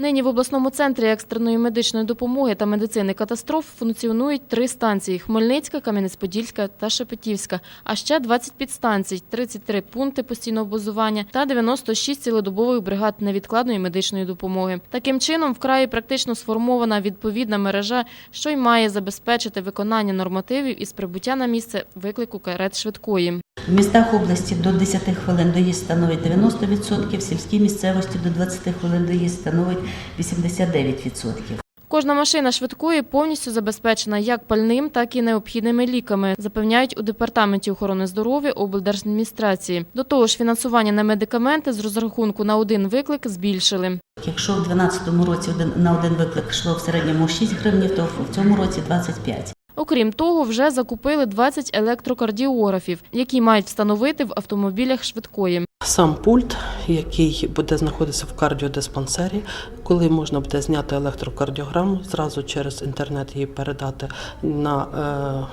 Нині в обласному центрі екстреної медичної допомоги та медицини катастроф функціонують три станції – Хмельницька, Кам'янець-Подільська та Шепетівська, а ще 20 підстанцій, 33 пункти постійного базування та 96 цілодобових бригад невідкладної медичної допомоги. Таким чином, в краї практично сформована відповідна мережа, що й має забезпечити виконання нормативів із прибуття на місце виклику карет швидкої. В містах області до 10 хвилин доїзд становить 90%, в сільській місцевості до 20 хвилин доїзд становить 89%. Кожна машина швидкої повністю забезпечена як пальним, так і необхідними ліками, запевняють у департаменті охорони здоров'я облдержадміністрації. До того ж, фінансування на медикаменти з розрахунку на один виклик збільшили. Якщо в 2012 році на один виклик йшло в середньому 6 гривень, то в цьому році 25. Окрім того, вже закупили 20 електрокардіографів, які мають встановити в автомобілях швидкої. Сам пульт, який буде знаходитися в кардіодиспансері, коли можна буде зняти електрокардіограму, зразу через інтернет її передати на е,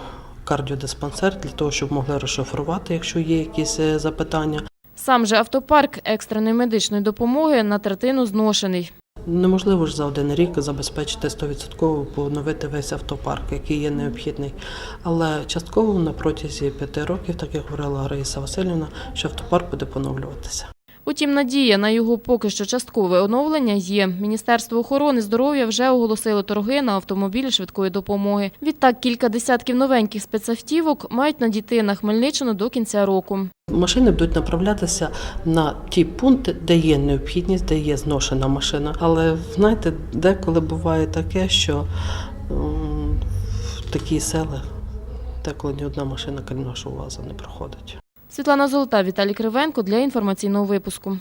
кардіодиспансер для того, щоб могли розшифрувати, якщо є якісь е, запитання. Сам же автопарк екстреної медичної допомоги на третину зношений. Неможливо ж за один рік забезпечити 100% поновити весь автопарк, який є необхідний. Але частково на протязі п'яти років, так як говорила Раїса Васильівна, що автопарк буде поновлюватися. Утім, надія на його поки що часткове оновлення є. Міністерство охорони здоров'я вже оголосило торги на автомобілі швидкої допомоги. Відтак кілька десятків новеньких спецавтівок мають надійти на Хмельниччину до кінця року. Машини будуть направлятися на ті пункти, де є необхідність, де є зношена машина. Але знаєте, деколи буває таке, що в такі сели деколи ні одна машина крім нашого УАЗа не проходить. Світлана Золота, Віталій Кривенко для інформаційного випуску.